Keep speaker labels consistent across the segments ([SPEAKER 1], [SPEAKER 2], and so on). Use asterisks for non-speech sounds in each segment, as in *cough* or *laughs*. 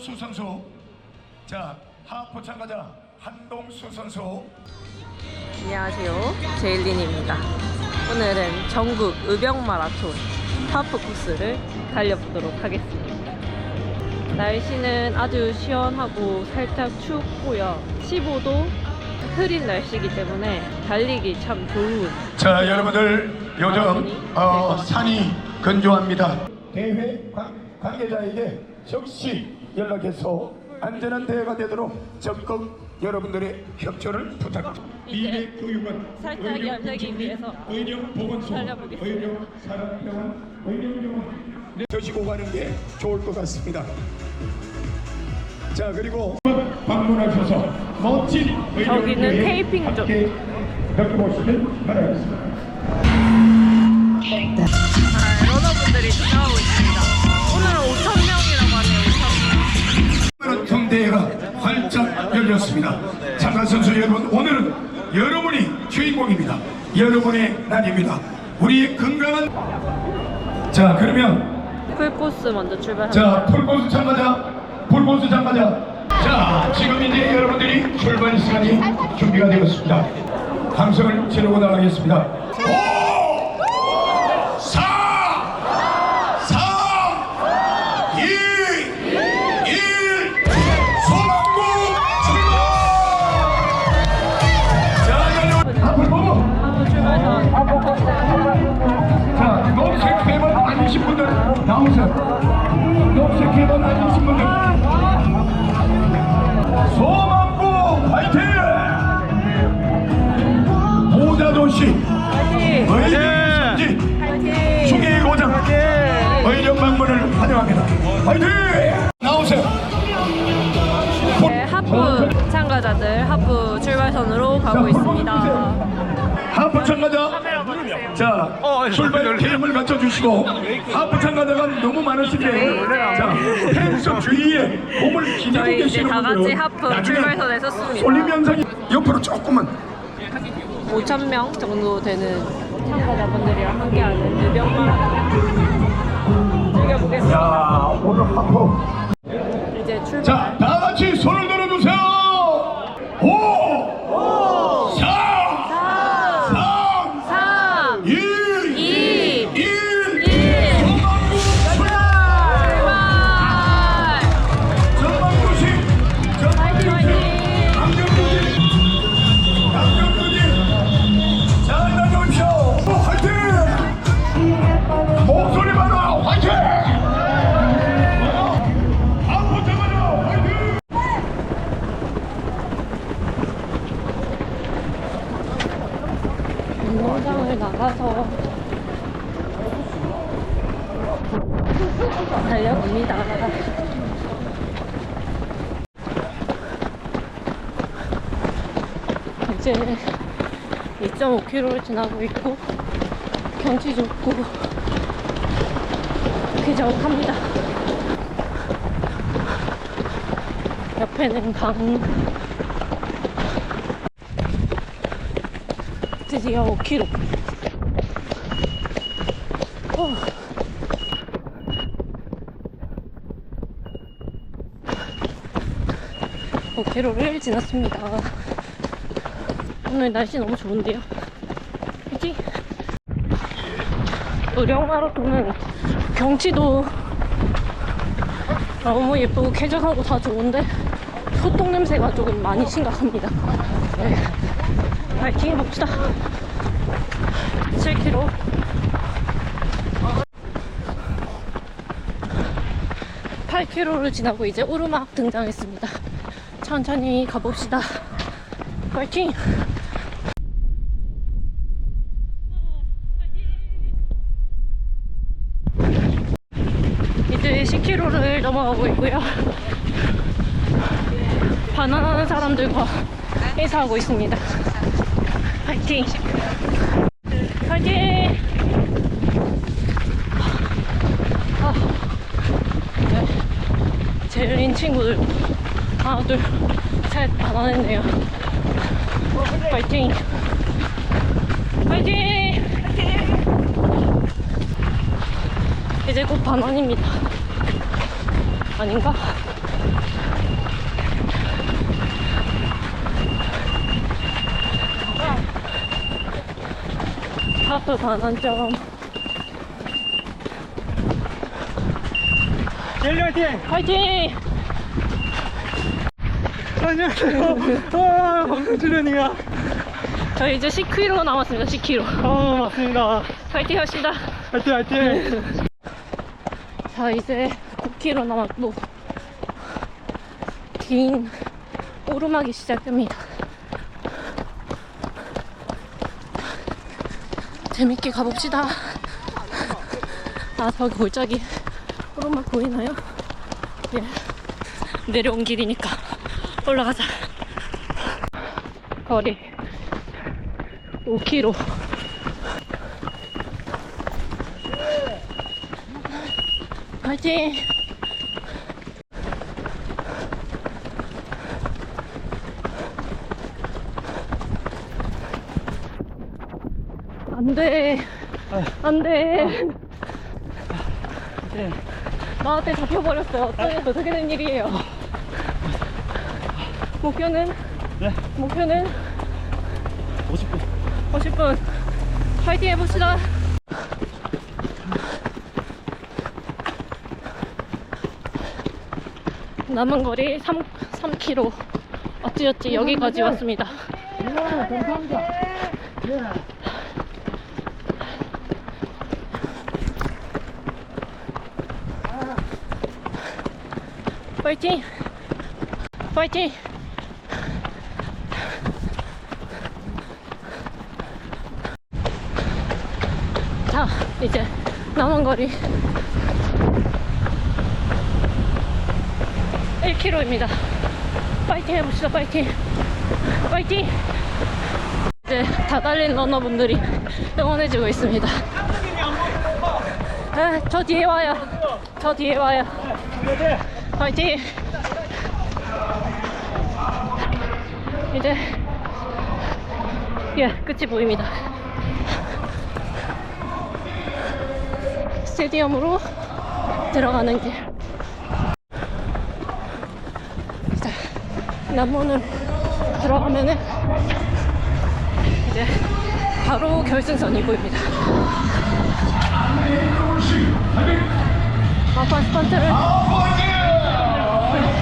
[SPEAKER 1] 한동수 선수. 자, 하프 참가자 한동수 선수.
[SPEAKER 2] 안녕하세요. 제일린입니다. 오늘은 전국 의병 마라톤 하프 코스를 달려보도록 하겠습니다. 날씨는 아주 시원하고 살짝 춥고요. 15도 흐린 날씨이기 때문에 달리기 참 좋은
[SPEAKER 1] 자, 여러분들 요즘 어, 산이 건조합니다. 대회 관, 관계자에게 즉시 연락해서 안전한 대회가 되도록 적극 여러분들의 협조를 부탁드립니다. 미래 교육원
[SPEAKER 2] 살짝
[SPEAKER 1] 의료
[SPEAKER 2] 연락이
[SPEAKER 1] 구청리,
[SPEAKER 2] 위해서
[SPEAKER 1] 의료 보건소
[SPEAKER 2] 달려보겠습니다.
[SPEAKER 1] 의료 산업병원 의료병원 네, 드시고 가는 게 좋을 것 같습니다. 자 그리고 방문하셔서 멋진
[SPEAKER 2] 저기는 테이핑 쪽.
[SPEAKER 1] 함께 느껴보시길 바라겠습니다.
[SPEAKER 2] 러너분들이 찾아오고
[SPEAKER 1] 열렸습니다. 참가 선수 여러분, 오늘은 여러분이 주인공입니다. 여러분의 날입니다. 우리의 건강한 자 그러면
[SPEAKER 2] 풀코스 먼저 출발합니다.
[SPEAKER 1] 자 풀코스 참가자, 풀코스 참가자. 자 지금 이제 여러분들이 출발 시간이 준비가 되었습니다. 함성을 지르고 나가겠습니다. 의료의 성지
[SPEAKER 2] 화이팅!
[SPEAKER 1] 중의 고장. 의료 방문을 환영합니다. 화이팅! 나오세요.
[SPEAKER 2] 네, 하프 참가자들 하프 출발선으로 가고 있습니다.
[SPEAKER 1] 하프 참가자. 자 출발 개념을 갖춰주시고 하프 참가자가 너무 많으신데 자 펜스 주위에 몸을 기대고
[SPEAKER 2] 저희 이제
[SPEAKER 1] 계시는
[SPEAKER 2] 다 같이 하프
[SPEAKER 1] 나중에
[SPEAKER 2] 출발선에 섰습니다.
[SPEAKER 1] 쏠림 현상이 옆으로 조금만
[SPEAKER 2] 5,000명 정도 되는 참가자분들이랑 함께하는 의병 나가서 달려봅니다. 이제 2.5km를 지나고 있고 경치 좋고 쾌적합니다. 옆에는 강 드디어 5km. 어. 오 5km를 지났습니다. 오늘 날씨 너무 좋은데요. 그치? 의령 마라톤은 경치도 너무 예쁘고 쾌적하고 다 좋은데 소똥 냄새가 조금 많이 심각합니다. 네. 파이팅 해봅시다. 7km. 팔 k m 를 지나고 이제 오르막 등장했습니다. 천천히 가봅시다. 파이팅! 이제 10km를 넘어가고 있고요. 반환하는 사람들과 인사하고 있습니다. 파이팅! 파이팅! 아, 네. 제일인 친구들 하나, 둘, 셋 반환했네요. 파이팅! 파이팅! 이제 곧 반환입니다. 아닌가? 하프 반환점.
[SPEAKER 3] 젤리 화이팅!
[SPEAKER 2] 화이팅!
[SPEAKER 3] 안녕하세요. 아, 방송출연이야.
[SPEAKER 2] 저희 이제 10km 남았습니다. 10km.
[SPEAKER 3] 아, 맞습니다.
[SPEAKER 2] 파이팅 합시다.
[SPEAKER 3] 화이팅, 화이팅.
[SPEAKER 2] 자, 이제 9km 남았고, 긴 오르막이 시작됩니다. 재밌게 가봅시다. 아, 저기 골짜기 오르막 보이나요? 예. 내려온 길이니까 올라가자. 거리 5km. 파이팅! 안 돼. 안 돼.
[SPEAKER 3] 네.
[SPEAKER 2] 나한테 잡혀버렸어요. 어떻게, 어떻게 된 일이에요? 목표는?
[SPEAKER 3] 네,
[SPEAKER 2] 목표는
[SPEAKER 3] 50분.
[SPEAKER 2] 50분. 파이팅 해봅시다. 남은 거리 3, 3km. 어찌어찌 여기까지 왔습니다. 파이팅! 파이팅! 자, 이제 남은 거리 1km입니다. 파이팅 해봅시다, 파이팅! 파이팅! 이제 다 달린 러너분들이 응원해주고 있습니다. 아, 저 뒤에 와요. 저 뒤에 와요. 파이팅! 이제 예, 끝이 보입니다. 스테디움으로 들어가는 길. 자, 남문으로 들어가면은 이제 바로 결승선이 보입니다. 막판 스펀트를
[SPEAKER 4] Yeah.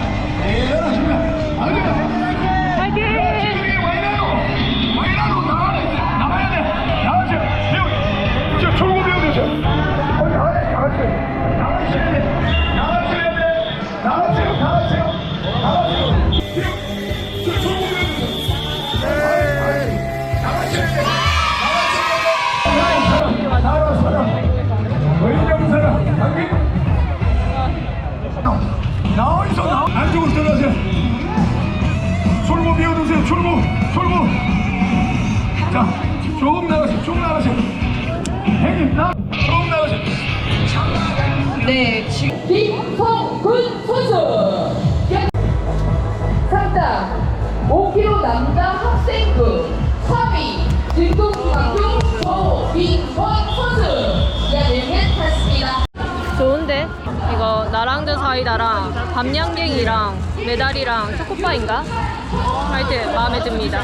[SPEAKER 4] 5kg 남자 학생부 3위 진동중학교 조민원 선수 야들면 탔습니다.
[SPEAKER 2] 좋은데? 이거 나랑드 사이다랑 밤양갱이랑 메달이랑 초코파인가? 하여튼 마음에 듭니다.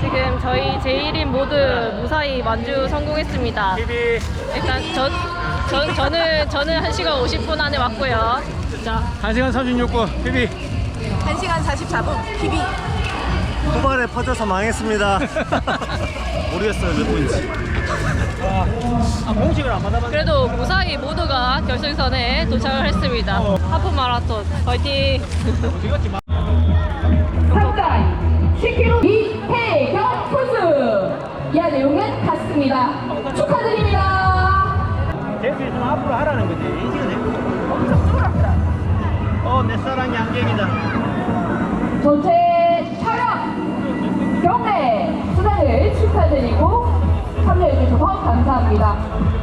[SPEAKER 2] 지금 저희 제1인 모두 무사히 만주 성공했습니다. 일단 저, 저, 저는 저는 1시간 50분 안에 왔고요. 자,
[SPEAKER 3] 1시간 36분, PB.
[SPEAKER 5] 1시간 44분 PB
[SPEAKER 6] 후반에 퍼져서 망했습니다. *laughs* 모르겠어요 몇 분인지.
[SPEAKER 3] 아, 공식을 안 받아봤는데.
[SPEAKER 2] 그래도 무사히 모두가 결승선에 도착을 했습니다. 하프 마라톤 화이팅!
[SPEAKER 4] 3단 10kg 이태경 선수 야 내용은 같습니다. 축하드립니다.
[SPEAKER 3] 있으면 앞으로 하라는 거지. 인식은 해. 엄청 쫄았다. 어, 내 사랑 양갱이다.
[SPEAKER 4] 전체 경례 수상을 축하드리고 참여해주셔서 감사합니다.